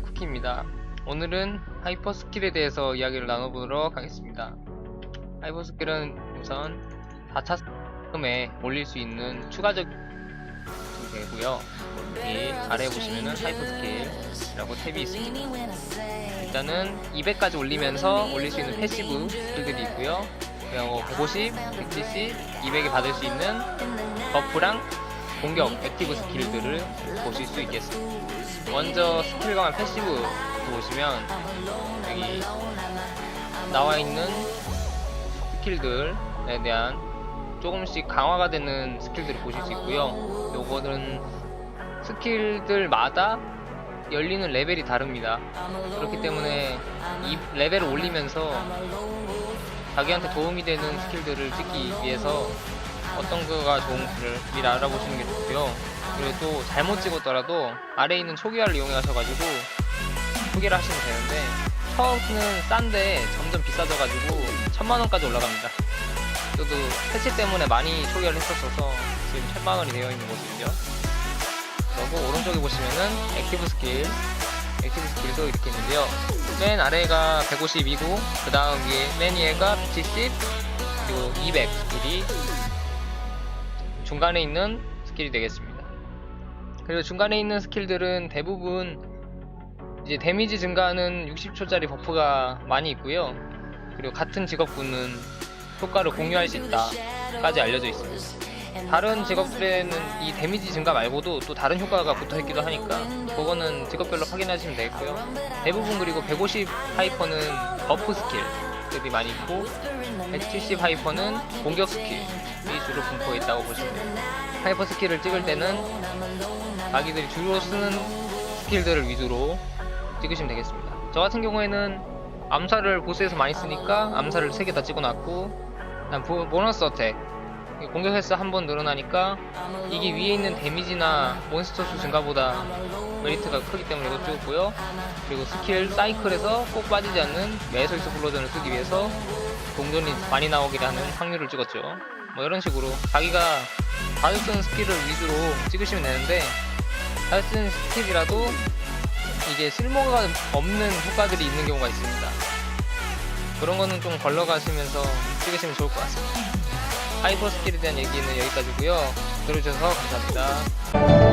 쿠키입니다. 오늘은 하이퍼 스킬에 대해서 이야기를 나눠보도록 하겠습니다. 하이퍼 스킬은 우선 4차 스금에 올릴 수 있는 추가적 되고요. 여기 아래에 보시면은 하이퍼 스킬이라고 탭이 있습니다. 일단은 200까지 올리면서 올릴 수 있는 패시브 스킬들이 있고요. 그리고 150, 170, 200에 받을 수 있는 버프랑 공격, 액티브 스킬들을 보실 수 있겠습니다. 먼저 스킬 강화 패시브 보시면 여기 나와 있는 스킬들에 대한 조금씩 강화가 되는 스킬들을 보실 수 있고요. 요거는 스킬들마다 열리는 레벨이 다릅니다. 그렇기 때문에 이 레벨을 올리면서 자기한테 도움이 되는 스킬들을 찍기 위해서 어떤 거가 좋은지를 미리 알아보시는 게 좋고요. 그리고 또 잘못 찍었더라도 아래에 있는 초기화를 이용하셔가지고 초기화를 하시면 되는데 처음은 싼데 점점 비싸져가지고 천만 원까지 올라갑니다. 저도 패치 때문에 많이 초기화를 했었어서 지금 천만 원이 되어 있는 모습이죠. 그리고 오른쪽에 보시면은 액티브 스킬, 액티브 스킬도 이렇게 있는데요. 맨 아래가 150이고 그 다음 위에 맨 위에가 170 그리고 200 스킬이 중간에 있는 스킬이 되겠습니다. 그리고 중간에 있는 스킬들은 대부분 이제 데미지 증가하는 60초짜리 버프가 많이 있고요. 그리고 같은 직업군은 효과를 공유할 수 있다까지 알려져 있습니다. 다른 직업들에는 이 데미지 증가 말고도 또 다른 효과가 붙어 있기도 하니까 그거는 직업별로 확인하시면 되겠고요. 대부분 그리고 150 하이퍼는 버프 스킬 들이 많이 있고 170 하이퍼는 공격 스킬이 주로 분포해 있다고 보시면 돼요. 하이퍼 스킬을 찍을 때는 자기들이 주로 쓰는 스킬들을 위주로 찍으시면 되겠습니다. 저 같은 경우에는 암살을 보스에서 많이 쓰니까 암살을 3개 다 찍어놨고 보너스 어택 공격 횟수 한 번 늘어나니까 이게 위에 있는 데미지나 몬스터 수 증가보다 메리트가 크기 때문에 이거 찍었고요. 그리고 스킬 사이클에서 꼭 빠지지 않는 매설수 블러전을 쓰기 위해서 동전이 많이 나오게 하는 확률을 찍었죠. 뭐 이런 식으로 자기가 자주 쓰는 스킬을 위주로 찍으시면 되는데 자주 쓰는 스킬이라도 이게 쓸모가 없는 효과들이 있는 경우가 있습니다. 그런 거는 좀 걸러가시면서 찍으시면 좋을 것 같습니다. 하이퍼 스킬에 대한 얘기는 여기까지고요. 들어주셔서 감사합니다.